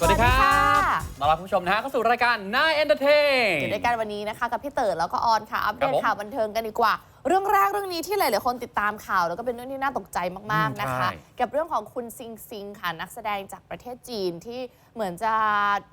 สวัสดีครับสวัสดีค่ะต้อนรับคุณผู้ชมนะฮะเข้าสู่รายการนายเอนเตอร์เทนอยู่ด้วยกันวันนี้นะคะ กับพี่เต๋อแล้วก็ออนค่ะอัปเดครับตผมข่าวบันเทิงกันดีกว่า เรื่องแรกเรื่องนี้ที่หลายๆคนติดตามข่าว แล้วก็เป็นเรื่องที่น่าตกใจมากอืมๆนะคะใช่กับเรื่องของคุณซิงซิงค่ะนักแสดงจากประเทศจีนที่ เหมือนจะ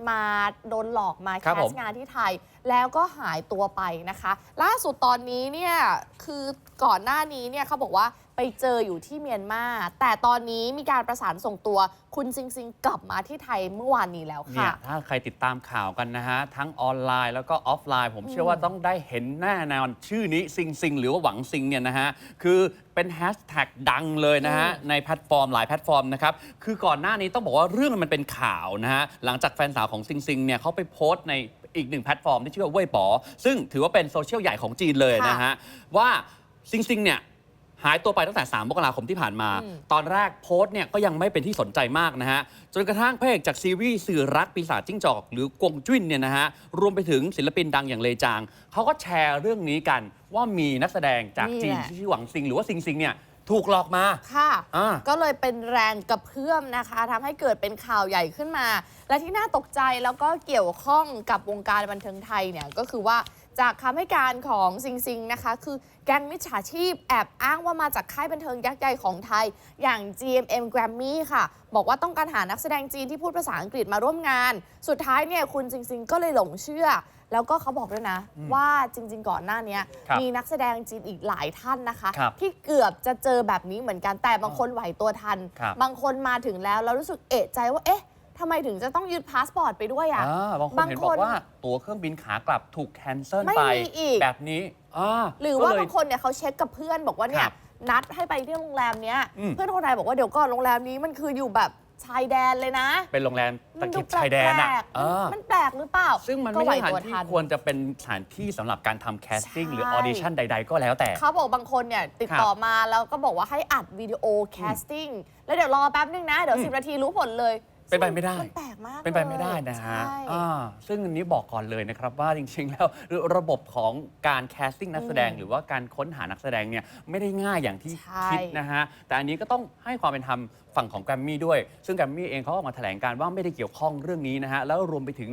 มาโดนหลอกมาครัแคบสผมต์งานที่ไทย แล้วก็หายตัวไปนะคะ ล่าสุดตอนนี้เนี่ยคือก่อนหน้านี้เนี่ยเขาบอกว่าไปเจออยู่ที่เมียนมาแต่ตอนนี้มีการประสานส่งตัวคุณซิงซิงกลับมาที่ไทยเมื่อวานนี้แล้วเนี่ยค่ะ ถ้าใครติดตามข่าวกันนะฮะ ทั้งออนไลน์แล้วก็ออฟไลน์ ผมเชื่อว่าต้องได้เห็นแน่นอนชื่อนี้ซิงซิงหรือว่าหวังซิงเนี่ยนะฮะ คือเป็นแฮชแท็กดังเลยนะฮะ ในแพลตฟอร์มหลายแพลตฟอร์มนะครับ คือก่อนหน้านี้ต้องบอกว่าเรื่องมันเป็นข่าวนะฮะหลังจากแฟนสาวของซิงซิงเนี่ยเขาไปโพสต์ในอีกหนึ่งแพลตฟอร์มที่ชื่อว่าเว่ยป๋อซึ่งถือว่าเป็นโซเชียลใหญ่ของจีนเลยนะฮะ ว่าซิงซิงเนี่ยหายตัวไปตั้งแต่ 3 มกราคมที่ผ่านมาอืมตอนแรกโพสต์เนี่ยก็ยังไม่เป็นที่สนใจมากนะฮะ จนกระทั่งพระเอกจากซีรีส์สื่อรักปีศาจจิ้งจอก หรือกวงจุ้นเนี่ยนะฮะ รวมไปถึงศิลปินดังอย่างเลจาง เขาก็แชร์เรื่องนี้กันว่ามีนักแสดงจากนี่จีนแหละที่ชื่อหวังซิง หรือว่าซิงซิงเนี่ย ถูกหลอกมา ค่ะ อ่า ก็เลยเป็นแรงกระเพื่อมนะคะทำให้เกิดเป็นข่าวใหญ่ขึ้นมา และที่น่าตกใจแล้วก็เกี่ยวข้องกับวงการบันเทิงไทยเนี่ยก็คือว่า จากคำให้การของซิงซิงนะคะ คือแก๊งมิจฉาชีพแอบอ้างว่ามาจากค่ายบันเทิงยักษ์ใหญ่ของไทย อย่าง GMM Grammy ค่ะ บอกว่าต้องการหานักแสดงจีนที่พูดภาษาอังกฤษมาร่วมงาน สุดท้ายเนี่ยคุณซิงซิงก็เลยหลงเชื่อ แล้วก็เขาบอกด้วยนะอืมว่าจริง ๆ ก่อนหน้าเนี้ยครับมีนักแสดงจีนอีกหลายท่านนะคะครับที่เกือบจะเจอแบบนี้เหมือนกันแต่บางคนไหวตัวทันครับบางคนมาถึงแล้วแล้วรู้สึกเอะใจว่าเอ๊ะ ทำไมถึงจะต้องยึดพาสปอร์ตไปด้วยอะ อ่าบางคนบางเห็นคบอกนว่าตั๋วเครื่องบินขากลับถูกแคนเซิลไม่ไป มีอีก แบบนี้อ่าหรือว่าก็เลย บางคนเนี่ยเขาเช็คกับเพื่อนบอกว่าเนี่คยรับนัดให้ไปที่โรงแรมเนี้ย อืม เพื่อนคนไทยบอกว่าเดี๋ยวก่อนโรงแรมนี้มันคืออยู่แบบชายแดนเลยนะเป็นโรงแรมตะดูเข็บชายแดนอะปลกๆอ่า มันแปลกหรือเปล่าซึ่งมันก็ไม่ไหวใช่สถานตัวที่ทันควรจะเป็นสถานที่สำหรับการทำแคสติ้งใช่หรือออดิชั่นใด ๆ ก็แล้วแต่ เขาบอกบางคนเนี่ยติดต่อมาแล้วก็บอกว่าให้อัดวิดีโอแคสติ้งแล้วเดี๋ยวรอแป๊บนึงนะ เดี๋ยวอืม สิบนาทีรู้ผลเลย เป็นไปไม่ได้มันแปลกมากเป็นไปไม่ได้นะฮะใช่ อ่าซึ่งอันนี้บอกก่อนเลยนะครับว่าจริงๆ แล้วระบบของการแคสติ้งนักแสดง อืมหรือว่าการค้นหานักแสดงเนี่ยไม่ได้ง่ายอย่างที่ใช่คิดนะฮะ แต่อันนี้ก็ต้องให้ความเป็นธรรม ฝั่งของแกรมมี่ด้วย ซึ่งแกรมมี่เองเขาออกมาแถลงการว่าไม่ได้เกี่ยวข้องเรื่องนี้นะฮะ แล้วรวมไปถึง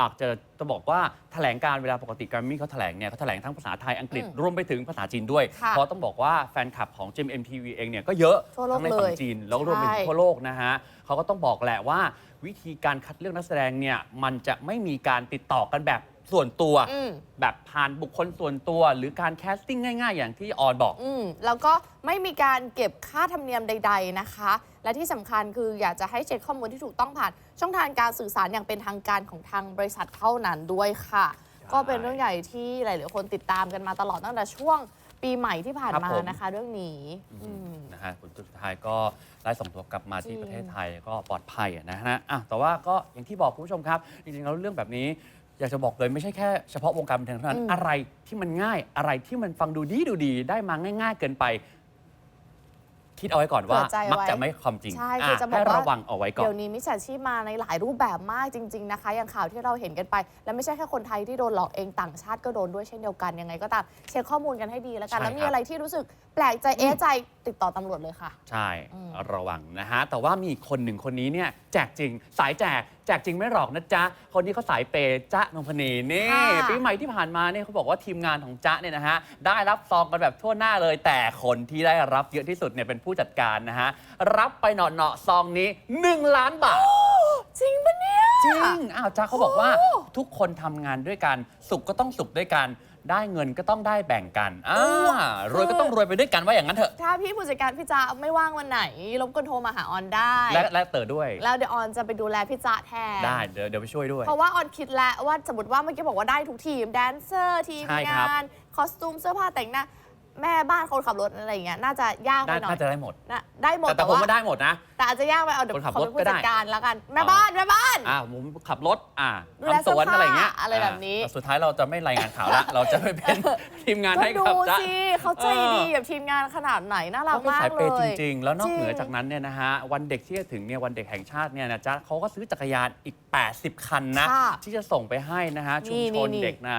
อาจจะจะบอกว่าแถลงการเวลาปกติแกรมมี่เขาแถลงเนี่ยเขาแถลงทั้งภาษาไทยอังกฤษอืมรวมไปถึงภาษาจีนด้วย ค่ะเพราะต้องบอกว่าแฟนคลับของ GMMTV เองเนี่ยก็เยอะทั่วโลกทั้งในฝั่งเลยจีน แล้วรวมไปถึงใช่ ทั่วโลกนะฮะเขาก็ต้องบอกแหละว่า วิธีการคัดเลือกนักแสดงเนี่ยมันจะไม่มีการติดต่อกันแบบ ส่วนตัว อืม แบบผ่านบุคคลส่วนตัว หรือการแคสติ้งง่าย ๆ อย่างที่ออนบอก อืมแล้วก็ไม่มีการเก็บค่าธรรมเนียมใด ๆนะคะ และที่สำคัญคืออยากจะให้เช็คข้อมูลที่ถูกต้องผ่าน ช่องทางการสื่อสารอย่างเป็นทางการของทางบริษัทเท่านั้นด้วยค่ะ ก็เป็นเรื่องใหญ่ที่หลายๆคนติดตามกันมาตลอดตั้งแต่ช่วงปีใหม่ที่ผ่านครับมาผม นะคะ เรื่องนี้อืม นะฮะผลสุดท้ายก็ได้ส่งตัวกลับมาที่จริง ประเทศไทยก็ปลอดภัยอะนะฮะอะแต่ว่าก็อย่างที่บอกคุณผู้ชมครับ จริงๆแล้วเรื่องแบบนี้ อยากจะบอกเลยไม่ใช่แค่เฉพาะวงการบันเทิงเท่านั้นอืมอะไรที่มันง่ายอะไรที่มันฟังดูดีดูดีได้มาง่าย ๆ เกินไป คิดเอาไว้ก่อนว่า เผื่อใจไว้ มักจะไม่ความจริงใช่คือจะบอกให้ว่าระวังเอาไว้ก่อน เดี๋ยวนี้มิจฉาชีพมาในหลายรูปแบบมากจริง ๆ นะคะ อย่างข่าวที่เราเห็นกันไป และไม่ใช่แค่คนไทยที่โดนหลอกเองต่างชาติก็โดนด้วยเช่นเดียวกันยังไงก็ตามเช็คข้อมูลกันให้ดีแล้วกัน ใช่แล้วมีครับ อะไรที่รู้สึก แปลกใจเอ๊ะใจติดต่อตำรวจเลยค่ะ ใช่อืม ระวังนะฮะ แต่ว่ามีอีกคนหนึ่งคนนี้เนี่ยแจกจริง สายแจก แจกจริงไม่หลอกนะจ๊ะ คนนี้เขาสายเปย์จ๊ะนงพนีนี่ค่ะปีใหม่ที่ผ่านมาเนี่ยเขาบอกว่าทีมงานของจ๊ะเนี่ยนะฮะได้รับซองกันแบบทั่วหน้าเลย แต่คนที่ได้รับเยอะที่สุดเนี่ยเป็นผู้จัดการนะฮะรับไปเหนาะเนาะๆซองนี้ 1 ล้านบาท จริงปะเนี่ย จริง อ้าวจ้าเขาบอกว่าทุกคนทำงานด้วยกัน สุขก็ต้องสุขด้วยกัน ได้เงินก็ต้องได้แบ่งกันอ่ารวยก็ต้องรวยไปด้วยกันว่าอย่างนั้นเถอะ ถ้าพี่ผู้จัดการพี่จ๊ะไม่ว่างวันไหนรบกวนโทรมาหาออนได้ และและเต๋อด้วย แล้วเดี๋ยวออนจะไปดูแลพี่จ๊ะแทน ได้เดี๋ยวเดี๋ยวไปช่วยด้วย เพราะว่าออนคิดแล้วว่าสมมติว่าเมื่อกี้บอกว่าได้ทุกทีมแดนเซอร์ทีมใช่ครังาบ น คอสตูมเสื้อผ้าแต่งหน้า แม่บ้านคนขับรถอะไรอย่างเงี้ยน่าจะยากไปน่าหน่อยน่าจะได้หมดนะได้หมดแต่แต่แต่ผมว่าก็ได้หมดนะ แต่อาจจะยากไปเอาเดี๋ยวคนขับขอรถเป็นก็ผู้ได้จัดการแล้วกันแม่บ้านแม่บ้านอ่าผมขับรถอ่าดูแลทำสวนเสื้อผ้าอะไรเงี้ยอะไรแบบนี้อ่าสุดท้ายเราจะไม่รายงานข่าวละเราจะไปเป็นทีมงานก็ให้ดูกับจ๊ะสิเขาใจดีกับทีมงานขนาดไหนน่ารักเขาเป็นมากสายเลเปย์จยริง ๆ แล้วนอกจริงเหนือจากนั้นเนี่ยนะฮะวันเด็กที่จะถึงเนี่ยวันเด็กแห่งชาติเนี่ยนะจ๊ะเขาก็ซื้อจักรยานอีก 80 คันนะค่ะที่จะส่งไปให้นะฮะชุมชนนี่ๆๆเด็กใน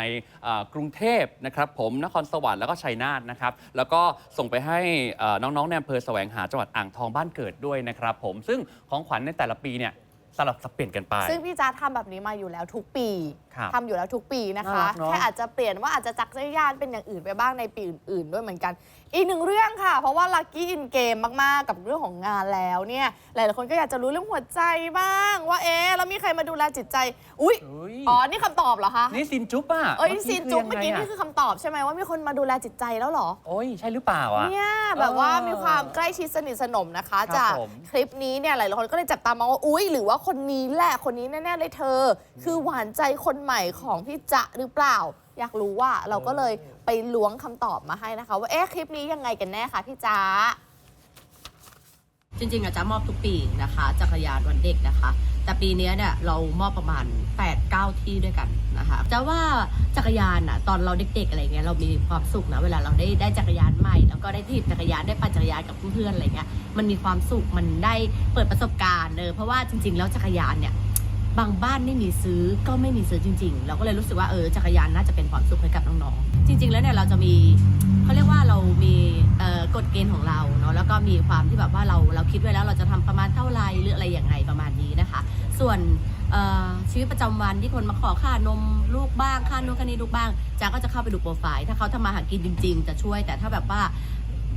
อ่ากรุงเทพนะครับผมนครสวรรค์แล้วก็ชัยนาทนะครับแล้วก็ส่งไปให้อ่าน้องๆในอำเภอแสวงหาจังหวัดอ่างทองบ้านเกิดด้วยนะครับผมซึ่งของขวัญในแต่ละปีเนี่ยสลับสับเปลี่ยนกันไป ซึ่งพี่จ๊าทำแบบนี้มาอยู่แล้วทุกปี ครับทำอยู่แล้วทุกปีนะคะ น่ารักเนอะ แค่อาจจะเปลี่ยนว่าอาจจะจักรยานเป็นอย่างอื่นไปบ้างในปีอื่น ๆ ด้วยเหมือนกัน อีกหนึ่งเรื่องค่ะ เพราะว่าลั c กี้อินเกมมาก ๆ กับเรื่องของงานแล้วเนี่ย หลายๆคนก็อยากจะรู้เรื่องหัวใจบ้าง ว่าเอ๊ะแล้วมีใครมาดูแลจิตใจ อุ๊ย อุ๊ยอ๋อ นี่คำตอบเหรอคะ นี่ซินจุ๊บอะเอ้ยซีนจุ๊บคืเมื่อยังกี้ไงะนี่คือคำตอบใช่ไหมว่ามีคนมาดูแลจิตใจแล้วเหรอ โอ้ย ใช่หรือเปล่าอะ เนี่ยแบบว่าเออมีความใกล้ชิดสนิทสนมนะคะ ครับจากผมคลิปนี้เนี่ยหลายๆคนก็เลยจับตามองว่า อุ๊ย หรือว่าคนนี้แหละคนนี้แน่ ๆ เลยเธอ คือหวานใจคนใหม่ของพี่จะหรือเปล่า อยากรู้ว่าเราก็เลยไปล้วงคำตอบมาให้นะคะ ว่าเอ๊ะคลิปนี้ยังไงกันแน่คะพี่จ๊ะ จริงๆอะจะมอบทุกปีนะคะ จักรยานวันเด็กนะคะ แต่ปีเนี้ยเนี่ยเรามอบประมาณ 8-9 ที่ด้วยกันนะคะจะว่าจักรยานอะตอนเราเด็กๆอะไรเงี้ยเรามีความสุขนะเวลาเราได้ได้จักรยานใหม่ แล้วก็ได้ถีบจักรยานได้ปั่นจักรยานกับเพื่อนๆอะไรเงี้ยมันมีความสุขมันได้เปิดประสบการณ์เนอะเพราะว่าจริงๆแล้วจักรยานเนี่ย บางบ้านไม่มีซื้อก็ไม่มีซื้อจริง ๆ เราก็เลยรู้สึกว่าเออจักรยานน่าจะเป็นความสุขให้กับน้องๆจริง ๆ แล้วเนี่ยเราจะมีเขาเรียกว่าเรามีกฎเกณฑ์ของเราเนาะแล้วก็มีความที่แบบว่าเราเราคิดไว้แล้วเราจะทำประมาณเท่าไรหรืออะไรอย่างไงประมาณนี้นะคะ ส่วนชีวิตประจำวันที่คนมาขอค่านมลูกบ้างค่านมค่านี้ลูกบ้างจ้าก็จะเข้าไปดูโปรไฟล์ถ้าเขาทำมาหากินจริง ๆ จะช่วยแต่ถ้าแบบว่า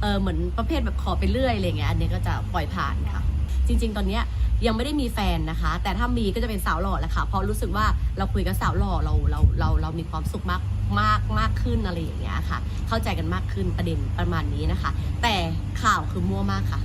เออเหมือนประเภทแบบขอไปเรื่อยอะไรเงี้ยอันนี้ก็จะปล่อยผ่านค่ะ จริง ๆ ตอนเนี้ย ยังไม่ได้มีแฟนนะคะ แต่ถ้ามีก็จะเป็นสาวหล่อแหละค่ะเพราะรู้สึกว่าเราคุยกับสาวหล่อเราเราเราเรามีความสุขมากมากมากขึ้นอะไรอย่างเงี้ยค่ะ เข้าใจกันมากขึ้นประเด็นประมาณนี้นะคะ แต่ข่าวคือมั่วมากค่ะ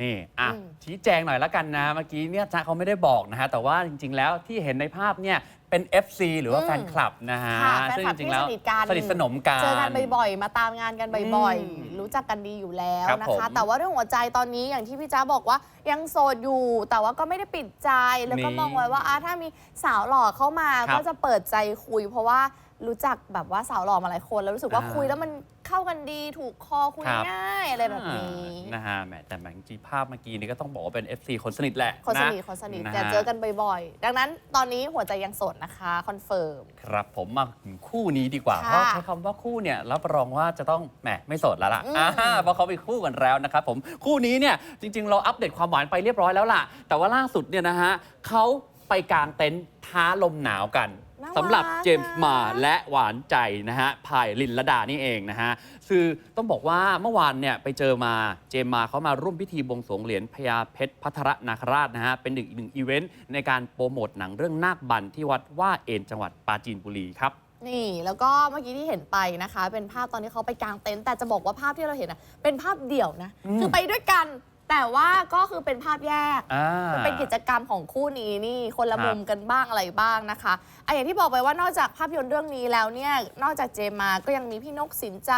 นี่อะอืมชี้แจงหน่อยละกันนะ เมื่อกี้เนี่ยจ๊ะเขาไม่ได้บอกนะฮะ แต่ว่าจริง ๆ แล้วที่เห็นในภาพเนี่ย เป็น FC หรือว่าอืมแฟนคลับนะฮะค่ะแฟนซึ่งคลับจริที่งๆแล้วสนิทกัน สนิทสนมกัน เจอกันบ่อยๆ มาตามงานกันบ่อยอืมๆ รู้จักกันดีอยู่แล้วครับนะผมคะแต่ว่าเรื่องหัวใจตอนนี้อย่างที่พี่จ้าบอกว่ายังโสดอยู่ แต่ว่าก็ไม่ได้ปิดใจ แล้วก็นี่มองไว้ว่าอะถ้ามีสาวหล่อเข้ามาครับก็จะเปิดใจคุย เพราะว่า รู้จักแบบว่าสาวหล่อมาหลายคน แล้วรู้สึกว่าอ่า คุยแล้วมันเข้ากันดีถูกคอคุยครับง่ายอะไรแบบนี้ อ่านะฮะแหมแต่แหมจริงๆภาพเมื่อกี้นี่ก็ต้องบอกว่าเป็น FC คนสนิทแหละคนสนิทะคนสนิทะฮะแต่เจอกันบ่อยๆ ดังนั้นตอนนี้หัวใจยังโสดนะคะคอนเฟิร์ม ครับผมมาถึงคู่นี้ดีกว่า ค่ะเพราะใช้คำว่าคู่เนี่ยรับรองว่าจะต้องแหมไม่โสดแล้วล่ะอืมอ่าเพราะเขาเป็นคู่กันแล้วนะครับผมคู่นี้เนี่ยจริง ๆ เราอัปเดตความหวานไปเรียบร้อยแล้วล่ะ แต่ว่าล่าสุดเนี่ยนะฮะเขาไปกางเต็นท์ท้าลมหนาวกัน น่าสำหรับรักเจมส์มาและหวานใจนะฮะพายลินละดานี่เองนะฮะคือต้องบอกว่าเมื่อวานเนี่ยไปเจอมาเจมส์มาเขามาร่วมพิธีบวงสรวงเหรียญพญาเพชรพัทรนาคราชนะฮะเป็นหนึ่งอีกหนึ่งอีเวนต์ในการโปรโมทหนังเรื่องนาคบันที่วัดว่าเอ็นจังหวัดปราจีนบุรีครับ นี่แล้วก็เมื่อกี้ที่เห็นไปนะคะ เป็นภาพตอนที่เขาไปกางเต็นท์แต่จะบอกว่าภาพที่เราเห็นอะเป็นภาพเดี่ยวนะอืมคือไปด้วยกัน แต่ว่าก็คือเป็นภาพแยก อ่า มันเป็นกิจกรรมของคู่นี้นี่คนละครับ มุมกันบ้างอะไรบ้างนะคะอะอย่างที่บอกไปว่านอกจากภาพยนตร์เรื่องนี้แล้วเนี่ยนอกจากเจมมาก็ยังมีพี่นกสินใจ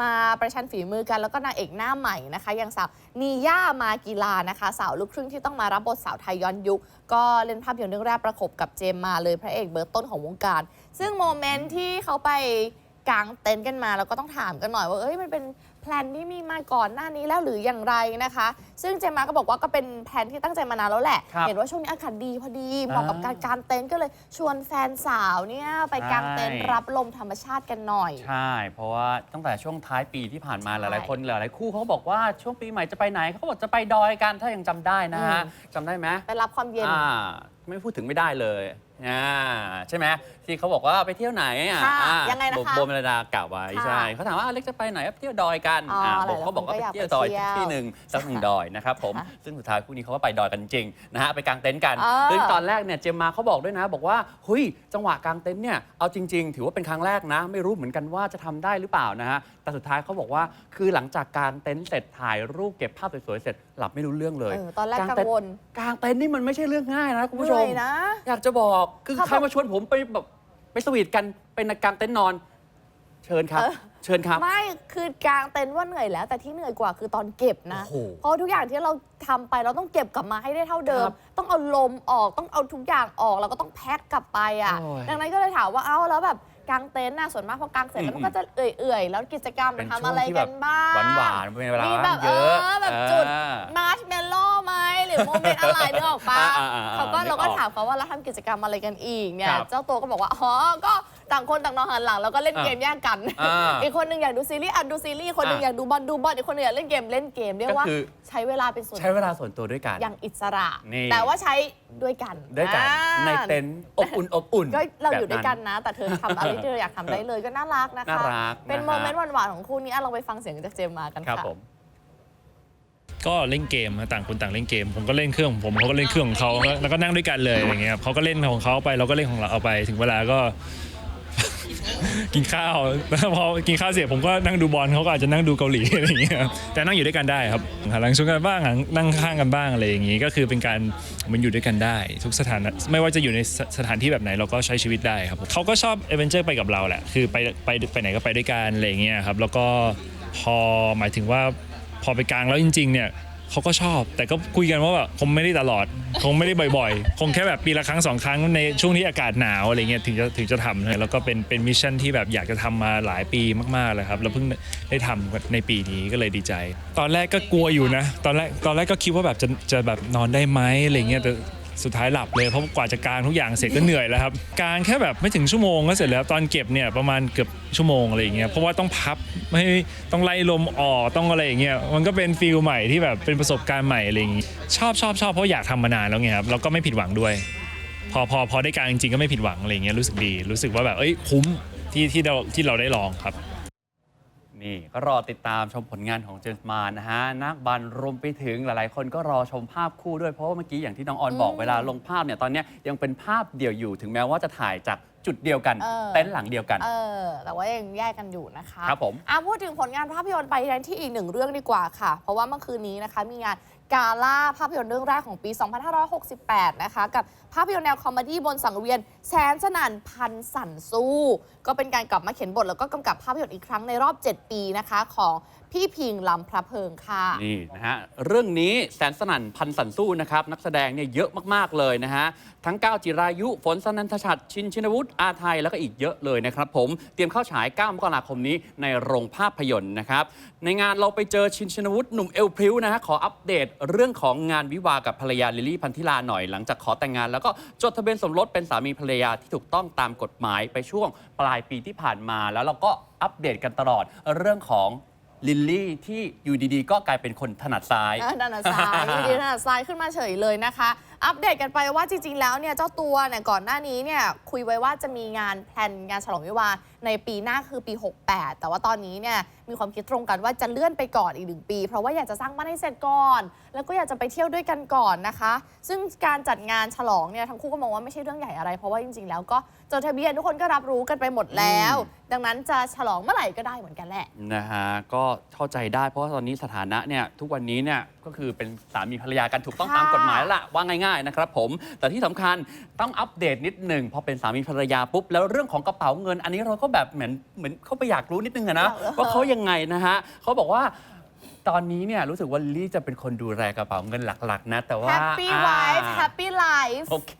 มาประชันฝีมือกันแล้วก็นางเอกหน้าใหม่นะคะอย่างสาวนีย่ามากีฬานะคะ สาวลูกครึ่งที่ต้องมารับบทสาวไทยย้อนยุค ก็เล่นภาพยนตร์เรื่องแรกประกบกับเจมมาเลยพระเอกเบอร์ต้นของวงการ ซึ่งโมเมนต์ที่เขาไปกางเต็นท์กันมาเราก็ต้องถามกันหน่อยว่าเอ้ยมันเป็นแพ ลนที่มีมาก่อนหน้านี้แล้วหรืออย่างไรนะคะ ซึ่งเจมมาก็บอกว่าก็เป็นแพลนที่ตั้งใจมานานแล้วแหละ ครับเห็นว่าช่วงนี้อากาศดีพอดีเหมาะกับการกางเต็นท์ก็เลยชวนแฟนสาวเนี่ยไปกางเต็นท์ใช่ รับลมธรรมชาติกันหน่อย ใช่ เพราะว่าตั้งแต่ช่วงท้ายปีที่ผ่านมาหใช่ลายๆ คนหลายๆคู่เขาก็บอกว่าช่วงปีใหม่จะไปไหนเขาบอกจะไปดอยกันถ้ายังจำได้นะฮะอืม จำได้ไหมไปรับความเย็น อ่าไม่พูดถึงไม่ได้เลยอ่าใช่ไหม ที่เขาบอกว่าไปเที่ยวไหนอะค่ะอ่ายังไงนะคะโบโบเมลดากล่าวไว้ค่ะใช่เขาถามว่าอเล็กจะไปไหนไปเที่ยวดอยกันอ๋ออ่าหบลาอยกๆเขาบอกว่าคนก็ไปอยากเที่ยวดอยไปเที่ยวที่หนึ่งสักหนึ่งดอยนะครับผมค่ะซึ่งสุดท้ายคู่นี้เขาก็ไปดอยกันจริงนะฮะไปกางเต็นท์กันเออ ซึ่งตอนแรกเนี่ยเจมมาเขาบอกด้วยนะ บอกว่าเฮ้ยจังหวะกางเต็นท์เนี่ยเอาจริง ๆ ถือว่าเป็นครั้งแรกนะ ไม่รู้เหมือนกันว่าจะทำได้หรือเปล่านะฮะแต่สุดท้ายเขาบอกว่าคือหลังจากกางเต็นท์เสร็จถ่ายรูปเก็บภาพสวยๆเสร็จหลับไม่รู้เรื่องเลยเออตอนแรกกังเต็นท์วลกางเต็นท์นี่มันไม่ใช่เรื่องง่ายนะคุณผู้ชเหนื่มอยนะ อยากจะบอกคือเขาบอกใครมาชวนผมไปแบบไป สวีทกันเป็นกางเต็นท์นอน เชิญครับ เออ เชิญครับ ไม่คือกางเต็นท์ว่าเหนื่อยแล้ว แต่ที่เหนื่อยกว่าคือตอนเก็บนะ โอ้โหเพราะทุกอย่างที่เราทำไปเราต้องเก็บกลับมาให้ได้เท่าเดิม ครับต้องเอาลมออกต้องเอาทุกอย่างออกแล้วก็ต้องแพ็คกลับไปอะ โอ้ย ดังนั้นก็เลยถามว่าเอ้าแล้วแบบ กางเต็นท์น่ะส่วนมากพอกางเสร็จแล้วมันก็จะเอื่อยๆ แล้วกิจกรรมเป็นทำช่วงอะไรที่แบกับนบ้าง หวานๆเป็นเวลามีแบบเยอะเออแบบจุด อ่า มาร์ชเมลโล่ไหมหรือโมเมนต์อะไรนึกออกปะอ่าอ่าอ่าเขาก็นึกออกเราก็ถามเขาว่าเราทำกิจกรรมอะไรกันอีกเนี่ย ครับเจ้าตัวก็บอกว่า อ๋อ ก็ ต่างคนต่างนอนหันหลังแล้วก็เล่นเกมแยกกันอ่าอีกคนหนึงอยากดูซีรีส์อะดูซีรีส์คนหนึงอะอยากดูบอลดูบอลอีกคนหนึงอยากเล่นเกมเล่นเกมเรียกว่าก็คือ ใช้เวลาเป็นส่วนใช้เวลาส่วนตัวด้วยกัน อย่างอิสระ นี่ แต่ว่าใช้ด้วยกันด้วยกันอ่าในเต็นท์อบอุ่นอบอุ่นก็เราอยู่ด้วยกันแบบ นะ แต่เธอทำอะไรที่เธออยากทำได้เลยก็น่ารักนะคะ น่ารักเป็นนะฮะ โมเมนต์หวานๆของคู่นี้อะเราไปฟังเสียงจากเจมมากันครับค่ะ ผม ก็เล่นเกมนะต่างคนต่างเล่นเกม ผมก็เล่นเครื่องของผมเขาก็เล่นเครื่องของเขาแล้วก็นั่งด้วยกันเลยอย่างเงี้ยครับเขาก็เล่นของเขาไปเราก็เล่นของเราเอาไป ถึงเวลาก็ กินข้าวแล้วพอกินข้าวเสร็จผมก็นั่งดูบอลเขาก็อาจจะนั่งดูเกาหลีอะไรอย่างเงี้ยครับแต่นั่งอยู่ด้วยกันได้ครับหลังชวนกันบ้างหลังนั่งข้างกันบ้างอะไรอย่างงี้ ก็คือเป็นการมันอยู่ด้วยกันได้ ทุกสถานะไม่ว่าจะอยู่ในสสถานที่แบบไหนเราก็ใช้ชีวิตได้ครับเขาก็ชอบเอเวนเจอร์ไปกับเราแหละคือไปไปไปไหนก็ไปด้วยกันอะไรอย่างเงี้ยครับแล้วก็พอหมายถึงว่าพอไปกลางแล้วจริงๆเนี่ย เขาก็ชอบ แต่ก็คุยกันว่าแบบคงไม่ได้ตลอด คงไม่ได้บ่อยๆ คงแค่แบบปีละครั้งสองครั้งในช่วงที่อากาศหนาวอะไรเงี้ยถึงจะถึงจะทำเลยแล้วก็เป็นเป็นมิชชั่นที่แบบอยากจะทำมาหลายปีมากๆเลยครับแล้วเพิ่งได้ทำในปีนี้ก็เลยดีใจ ตอนแรกก็กลัวอยู่นะ ตอนแรกตอนแรกก็คิดว่าแบบจะจะแบบนอนได้ไหมอะไรเงี้ยแต่ สุดท้ายหลับเลยเพราะกว่าจะกางทุกอย่างเสร็จก็เหนื่อยแล้วครับกางแค่แบบไม่ถึงชั่วโมงก็เสร็จแล้วตอนเก็บเนี่ยประมาณเกือบชั่วโมงอะไรอย่างเงี้ยเพราะว่าต้องพับไม่ต้องไล่ลมออกต้องอะไรอย่างเงี้ยมันก็เป็นฟีลใหม่ที่แบบเป็นประสบการณ์ใหม่อะไรอย่างงี้ชอบชอบชอบเพราะอยากทำมานานแล้วไงครับแล้วก็ไม่ผิดหวังด้วย พอพอพอได้กางจริงๆก็ไม่ผิดหวังอะไรอย่างเงี้ยรู้สึกดี รู้สึกว่าแบบเอ้ยคุ้มที่ที่เราที่เราได้ลองครับ นี่ก็รอติดตามชมผลงานของเจมส์มานนะฮะ นักบันรวมไปถึงหลายๆ คนก็รอชมภาพคู่ด้วยเพราะว่าเมื่อกี้อย่างที่น้องออนบอกอืมเวลาลงภาพเนี่ยตอนเนี้ยยังเป็นภาพเดี่ยวอยู่ถึงแม้ว่าจะถ่ายจากจุดเดียวกันเออ เต็นท์หลังเดียวกัน เออ แต่ว่ายังแยกกันอยู่นะคะครับผม อะพูดถึงผลงานภาพยนตร์ไปกันที่อีกหนึ่งเรื่องดีกว่าค่ะ เพราะว่าเมื่อคืนนี้นะคะมีงานกาล่าภาพยนตร์เรื่องแรกของปี 2568 นะคะ กับภาพยนตร์แนวคอมเมดี้บนสังเวียนแสนสนั่นพันสันสู้ ก็เป็นการกลับมาเขียนบทแล้วก็กำกับภาพยนตร์อีกครั้งในรอบ 7 ปีนะคะของพี่พิงลำพระเพิงค่ะ นี่นะฮะเรื่องนี้แสนสนั่นพันสันสู้นะครับนักแสดงเนี่ยเยอะมากๆเลยนะฮะทั้งก้าวจิรายุ ฝนสนันทชัดชินชินวุฒิอาไทยแล้วก็อีกเยอะเลยนะครับผมเตรียมเข้าฉาย9มกราคมนี้ในโรงภาพยนตร์นะครับในงานเราไปเจอชินชินวุฒิหนุ่มเอลพริ้วนะฮะขออัปเดตเรื่องของงานวิวากับภรรยาลิลลี่พันธิลาหน่อยหลังจากขอแต่งงานแล้วก็จดทะเบียนสมรสเป็นสามีภรรยาที่ถูกต้องตามกฎหมายไปช่วงปลายปีที่ผ่านมา แล้วเราก็อัปเดตกันตลอดเรื่องของลิลลี่ที่อยู่ดีๆ ก็กลายเป็นคนถนัดซ้ายเออถนัดซ้ายอยู่ดีถนัดซ้ายขึ้นมาเฉยเลยนะคะ อัปเดตกันไปว่าจริง ๆ แล้วเนี่ยเจ้าตัวเนี่ยก่อนหน้านี้เนี่ยคุยไว้ว่าจะมีงานแพลนงานฉลองวิวาห์ในปีหน้าคือปี 68 แต่ว่าตอนนี้เนี่ยมีความคิดตรงกันว่าจะเลื่อนไปก่อนอีกหนึ่งปี เพราะว่าอยากจะสร้างบ้านให้เสร็จก่อน แล้วก็อยากจะไปเที่ยวด้วยกันก่อนนะคะ ซึ่งการจัดงานฉลองเนี่ยทั้งคู่ก็มองว่าไม่ใช่เรื่องใหญ่อะไร เพราะว่าจริงๆ แล้วก็จดทะเบียนทุกคนก็รับรู้กันไปหมดแล้ว ดังนั้นจะฉลองเมื่อไหร่ก็ได้เหมือนกันแหละนะฮะก็เข้าใจได้เพราะว่าตอนนี้สถานะเนี่ยทุกวันนี้เนี่ยก็คือเป็นสามีภรรยากันถูกต้องค่ะตามกฎหมายแล้วล่ะว่าง่ายๆนะครับผมแต่ที่สำคัญต้องอัปเดตนิดหนึ่งพอเป็นสามีภรรยาปุ๊บแล้วเรื่องของกระเป๋าเงิน อันนี้เราก็แบบเหมือนเหมือนเขาไปอยากรู้นิดนึงอะนะอยากรู้ว่าเขายังไงนะฮะเขาบอกว่า ตอนนี้เนี่ยรู้สึกว่าลิลลี่จะเป็นคนดูแลกระเป๋าเงินหลักๆ นะ แต่ว่า Happy อ่า Wife Happy Life โอเค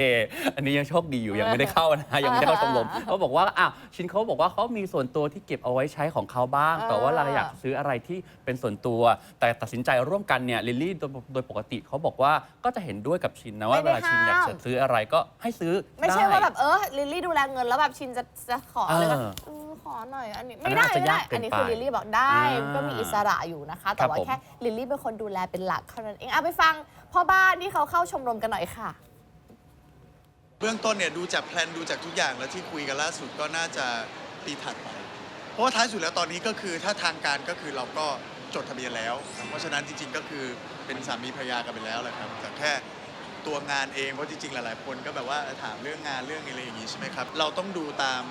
อันนี้ยังโชคดีอยู่ ยังไม่ได้เข้านะ ยังไม่ได้เข้าชมรมเขาบอกว่าอ้าวชินเขาบอกว่าเขามีส่วนตัวที่เก็บเอาไว้ใช้ของเขาบ้างเออแต่ว่าเราอยากซื้ออะไรที่เป็นส่วนตัว แต่ตัดสินใจร่วมกันเนี่ยลิลลี่โดยโดยปกติเขาบอกว่าก็จะเห็นด้วยกับชินนะว่าไม่เวได้ลาชินอยากห้าม จะซื้ออะไรก็ให้ซื้อไม่ใช่ด้ ว่าแบบเออลิลลี่ดูแลเงินแล้วแบบชินจะจะขอเลยว่าเออเออขอหน่อยอันนี้อันไม่นั้นได้อาจจะไม่ได้ยากเกินอันนี้คือไปลิลลี่บอกได้ อ่า ก็มีอิสระอยู่นะคะ แต่ว่าครับผมแค่ลิลลี่เป็นคนดูแลเป็นหลักเท่านั้นเองเอาไปฟังพ่อบ้านที่เขาเข้าชมรมกันหน่อยค่ะ เบื้องต้นเนี่ยดูจากแพลนดูจากทุกอย่างแล้วที่คุยกันล่าสุดก็น่าจะปีถัดไป เพราะว่าท้ายสุดแล้วตอนนี้ก็คือถ้าทางการก็คือเราก็จดทะเบียนแล้ว เพราะฉะนั้นจริง ๆ ก็คือเป็นสามีภรรยากันไปแล้วแหละครับแต่แค่ตัวงานเองเพราะจริงๆ หลายๆ คนก็แบบว่าถามเรื่องงานเรื่องอะไรอย่างงี้ใช่ไหมครับ เราต้องดูตาม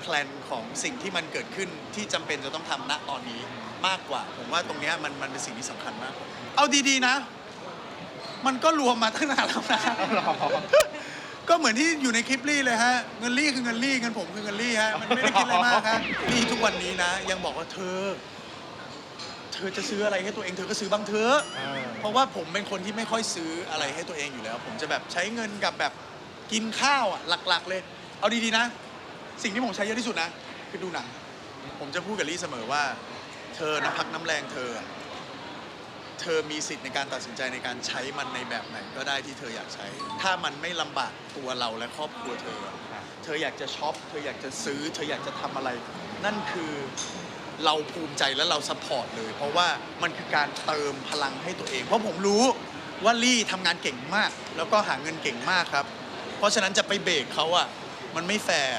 แพลนของสิ่งที่มันเกิดขึ้นที่จำเป็นจะต้องทำณตอนนี้ มากกว่า ผมว่าตรงเนี้ยมันมันเป็นสิ่งที่สำคัญมากกว่าเอาดีๆนะ มันก็รวมมาตั้งนานแล้วนะ ก็เหมือนที่อยู่ในคลิปลี่เลยฮะ เงินลี่คือเงินลี่เงินผมคือเงินลี่ฮะ มันไม่ได้คิดอะไรมากฮะลี่ทุกวันนี้นะ ยังบอกว่าเธอ เธอจะซื้ออะไรให้ตัวเองเธอก็ซื้อบ้างเถอะ เพราะว่าผมเป็นคนที่ไม่ค่อยซื้ออะไรให้ตัวเองอยู่แล้ว ผมจะแบบใช้เงินกับแบบกินข้าวอะหลัก ๆ เลย เอาดีๆนะ สิ่งที่ผมใช้เยอะที่สุดนะ คือดูหนัง ผมจะพูดกับลี่เสมอว่า เธอน้ำพักน้ำแรงเธอ เธอมีสิทธิ์ในการตัดสินใจในการใช้มันในแบบไหนก็ได้ที่เธออยากใช้ ถ้ามันไม่ลำบากตัวเราและครอบครัวเธอ เธออยากจะช็อป เธออยากจะซื้อ เธออยากจะทำอะไร นั่นคือเราภูมิใจและเราซัพพอร์ตเลย เพราะว่ามันคือการเติมพลังให้ตัวเอง เพราะผมรู้ว่าลี่ทำงานเก่งมาก แล้วก็หาเงินเก่งมากครับ เพราะฉะนั้นจะไปเบรกเขาอะมันไม่แฟร์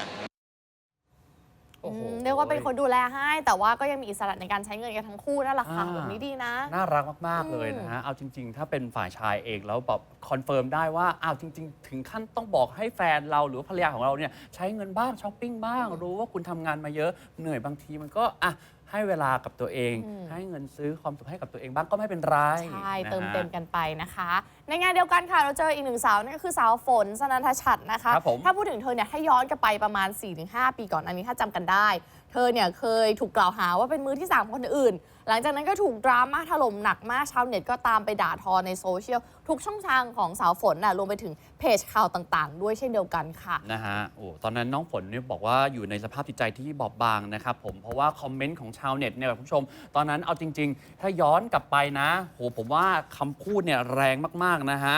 โอ้โห อืมเรียกว่าเป็นคนดูแลให้ แต่ว่าก็ยังมีอิสระในการใช้เงินกันทั้งคู่นั่นแหละค่ะอ่า แบบนี้ดีนะ น่ารักมากอืมๆเลยนะฮะ เอาจริง ๆ ถ้าเป็นฝ่ายชายเองแล้วแบบคอนเฟิร์มได้ว่า อ้าวจริง ๆ ถึงขั้นต้องบอกให้แฟนเราหรือว่าภรรยาของเราเนี่ยใช้เงินบ้างช้อปปิ้งบ้าง รู้ว่าคุณทำงานมาเยอะเหนื่อยบางทีมันก็อะให้เวลากับตัวเอง อืม ให้เงินซื้อความสุขให้กับตัวเองบ้างก็ไม่เป็นไรใช่ นะฮะ เติมเต็มกันไปนะคะ ในงานเดียวกันค่ะเราเจออีกหนึ่งสาวนั่นก็คือสาวฝนสนันทชัดนะคะ ครับผม ถ้าพูดถึงเธอเนี่ยถ้าย้อนกลับไปประมาณ 4-5 ปีก่อนอันนี้ถ้าจำกันได้ เธอเนี่ยเคยถูกกล่าวหาว่าเป็นมือที่ 3 คนอื่น หลังจากนั้นก็ถูกดราม่าถล่มหนักมากชาวเน็ตก็ตามไปด่าทอในโซเชียลทุกช่องทางของสาวฝนน่ะรวมไปถึงเพจข่าวต่างๆ ด้วยเช่นเดียวกันค่ะ นะฮะโอ้ตอนนั้นน้องฝนเนี่ยบอกว่าอยู่ในสภาพจิตใจที่บอบบางนะครับผมเพราะว่าคอมเมนต์ของชาวเน็ตเนี่ยคุณผู้ชม ตอนนั้นเอาจริง ๆ ถ้าย้อนกลับไปนะโหผมว่าคำพูดเนี่ยแรงมากๆนะฮะ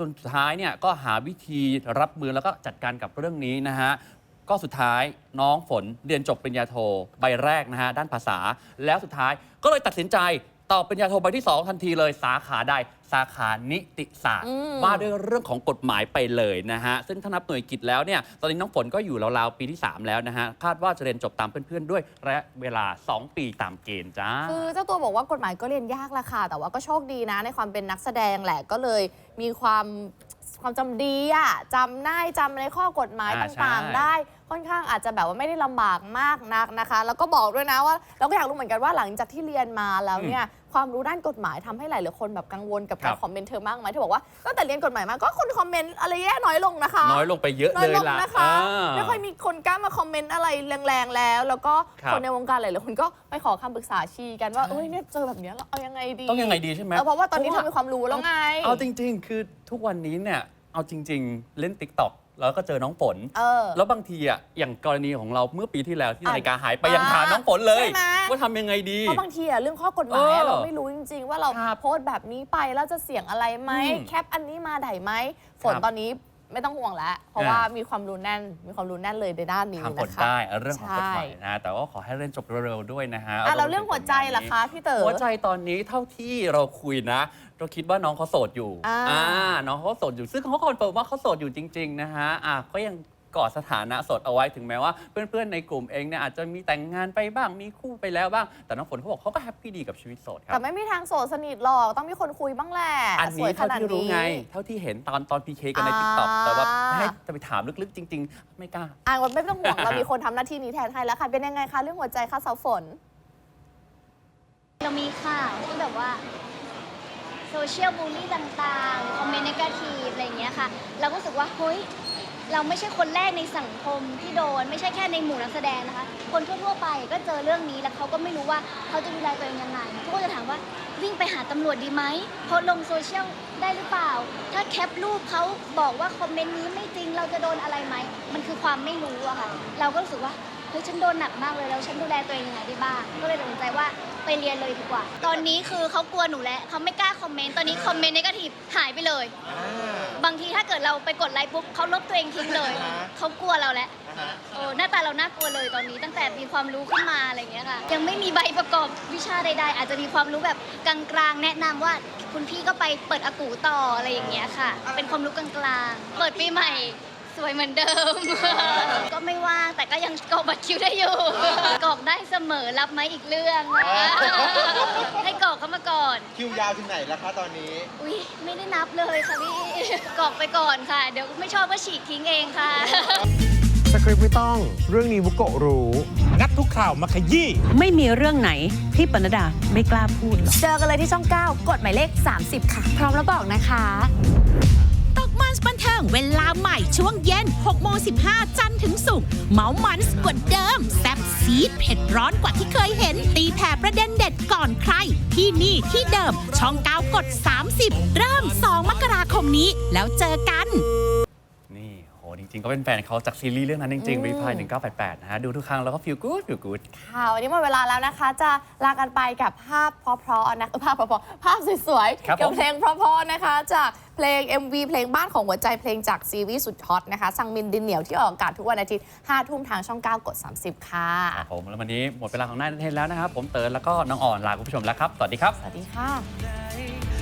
สุดท้ายเนี่ยก็หาวิธีรับมือแล้วก็จัดการกับเรื่องนี้นะฮะก็สุดท้ายน้องฝนเรียนจบปริญญาโทใบแรกนะฮะด้านภาษา แล้วสุดท้ายก็เลยตัดสินใจ ต่อปริญญาโทใบที่ 2 ทันทีเลยสาขาใดสาขานิติศาสตร์ อืม ว่าด้วยเรื่องของกฎหมายไปเลยนะฮะ ซึ่งถ้านับหน่วยกิจแล้วเนี่ยตอนนี้น้องฝนก็อยู่ราวๆปีที่ 3 แล้วนะฮะ คาดว่าจะเรียนจบตามเพื่อนๆด้วยระยะเวลา 2 ปีตามเกณฑ์จ้า คือเจ้าตัวบอกว่ากฎหมายก็เรียนยากแหละค่ะ แต่ว่าก็โชคดีนะ ในความเป็นนักแสดงแหละก็เลยมีความความจำดีอะจำได้จำในข้อกฎหมายอ่าต่างใช่ๆได้ ค่อนข้างอาจจะแบบว่าไม่ได้ลำบากมากนักนะคะ แล้วก็บอกด้วยนะว่าเราก็อยากรู้เหมือนกันว่าหลังจากที่เรียนมาแล้วเนี่ยความรู้ด้านกฎหมายทำให้หลายๆคนแบบกังวลกับครัการบคอมเมนต์เธอมากไหมเธอบอกว่าตั้งแต่เรียนกฎหมายมาก็คนคอมเมนต์อะไรแย่น้อยลงนะคะ น้อยลงไปเยอะน้อเลยยลงล่ะนะคะอ่า ไม่ค่อยมีคนกล้ามาคอมเมนต์อะไรแรงๆแล้ว แล้วก็ครับ คนในวงการหลายๆคนก็ไปขอคำปรึกษาชีกันว่าใช่เอ้ยเนี่ยเจอแบบเนี้ยเราเอายังไงดีต้องยังไงดีใช่ไหม เออเพราะว่าตอนนี้เธอมีความรู้แล้วไง เอาจริง ๆ คือทุกวันนี้เนี่ย เอาจริง ๆ เล่น t ิ k t o k แล้วก็เจอน้องฝน เออ แล้วบางทีอะอย่างกรณีของเราเมื่อปีที่แล้วที่อะนาฬิกาหายไปยังถามน้องฝนเลย ใช่ไหม ว่าทำยังไงดี เพราะบางทีอะเรื่องข้อกฎหมายอะเออเราไม่รู้จริง ๆ ว่าเราครับโพสต์แบบนี้ไปแล้วจะเสี่ยงอะไรไหมอืมแคปอันนี้มาได้ไหมฝนครับ ตอนนี้ ไม่ต้องห่วงแล้ว เพราะอ่าว่ามีความรู้แน่น มีความรู้แน่นเลยในด้านนี้ทำผลนะคะได้เรื่องของกฎหมายใช่นะแต่ว่าขอให้เรียนจบเร็วๆด้วยนะฮะอะแล้วเรื่องหัวใจล่ะคะพี่เต๋อหัวใจตอนนี้เท่าที่เราคุยนะ เราคิดว่าน้องเขาโสดอยู่อ่าน้องเขาโสดอยู่ซึ่งเขาคอนเฟิร์มว่าเขาโสดอยู่จริง ๆ นะฮะอะก็ยัง กอดสถานะโสดเอาไว้ถึงแม้ว่าเพื่อนๆในกลุ่มเองเนี่ยอาจจะมีแต่งงานไปบ้างมีคู่ไปแล้วบ้าง แต่น้องฝนเขาบอกเขาก็แฮปปี้ดีกับชีวิตโสดครัแต่บไม่มีทางโสดสนิทหรอกต้องมีคนคุยบ้างแหละอันสนี้วยขเท่านาดที่รู้นี้ ไง เท่าที่เห็นตอนตอนพีเคกันในอ่าทิกตอกแต่ว่าให้จะไปถามลึกๆ จริง ๆ ไม่กล้า อะไม่ต้องห่วง เรามีคนทำหน้าที่นี้แทนให้แล้วค่ะ เป็นยังไงคะ เรื่องหัวใจคะเสาฝน เรามีข่าวที่แบบว่าโซเชียลบูลลี่ต่างๆ คอมเมนต์นกาทีฟอะไรอย่างเงี้ยค่ะ เราก็รู้สึกว่า เฮ้ย เราไม่ใช่คนแรกในสังคมที่โดน ไม่ใช่แค่ในหมู่นักแสดงนะคะ คนทั่วๆไปก็เจอเรื่องนี้แล้วเขาก็ไม่รู้ว่าเขาจะดูแลตัวเองยังไงทุกคนจะถามว่าวิ่งไปหาตำรวจดีไหมโพสต์ลงโซเชียลได้หรือเปล่า ถ้าแคปรูปเขาบอกว่าคอมเมนต์นี้ไม่จริงเราจะโดนอะไรไหม มันคือความไม่รู้อะค่ะ เราก็รู้สึกว่าเฮ้ยฉันโดนหนักมากเลยแล้วฉันดูแลตัวเองยังไงได้บ้าง ก็เลยตัดสินใจว่าไปเรียนเลยดีกว่า ตอนนี้คือเขากลัวหนูแล้วเขาไม่กล้าคอมเมนต์ ตอนนี้คอมเมนต์นกาทีฟหายไปเลย บางทีถ้าเกิดเราไปกดไลค์ปุ๊บเขาลบตัวเองทิ้งเลยเขากลัวเราแล้วเออหน้าตาเราน่ากลัวเลยตอนนี้ ตั้งแต่มีความรู้ขึ้นมาอะไรอย่างเงี้ยค่ะ ยังไม่มีใบประกอบวิชาใด ๆ อาจจะมีความรู้แบบกลางๆแนะนำว่าคุณพี่ก็ไปเปิดอากูต่ออะไรอย่างเงี้ยค่ะ เป็นความรู้กลางๆเปิดปีใหม่ สวยเหมือนเดิม ก็ไม่ว่างแต่ก็ยังกรอกบัตรคิวได้อยู่กรอกได้เสมอรับไหมอีกเรื่องให้กรอกเข้ามาก่อน คิวยาวถึงไหนแล้วคะตอนนี้อุ้ยไม่ได้นับเลยค่ะพี่กรอกไปก่อนค่ะ เดี๋ยวไม่ชอบก็ฉีกทิ้งเองค่ะ สคริปต์ไม่ต้อง เรื่องนี้บุโกะรู้ งัดทุกข่าวมาขยี้ ไม่มีเรื่องไหนที่ปนดาไม่กล้าพูดหรอกเจอกันเลยที่ช่อง 9 กดหมายเลข 30 ค่ะ พร้อมแล้วบอกนะคะ ตกมันบันเทิงเวลาใหม่ช่วงเย็น6โมง15 จันทร์ถึงศุกร์เมามันส์กว่าเดิม แซ่บซีดเผ็ดร้อนกว่าที่เคยเห็น ตีแผ่ประเด็นเด็ดก่อนใคร ที่นี่ที่เดิมช่อง9กด 30 เริ่ม 2 มกราคมนี้ แล้วเจอกัน ริงๆ ก็เป็นแฟนเขาจากซีรีส์เรื่องนั้นจริงอืมๆรีพาย1988 นะฮะ ดูทุกครั้งแล้วก็ฟีลกู๊ดฟีลกู๊ดค่ะวันนี้หมดเวลาแล้วนะคะ จะลากันไปกับภาพเพราะๆนะเออภาพเพราะๆภาพสวยครับๆกับผมเพลงเพราะๆนะคะ จากเพลง MV เพลงบ้านของหัวใจเพลงจากซีรีส์สุดฮอตนะคะ สังมินดินเหนียวที่ออกอากาศทุกวันอาทิตย์5ทุ่มทางช่อง 9 กด 30 ค่ะครับผมแล้ววันนี้หมดเวลาของหน้าเทนแล้วนะครับผมเติร์นแล้วก็น้องอ่อนลาคุณผู้ชมแล้วครับสวัสดีครับสวัสดีค่ะ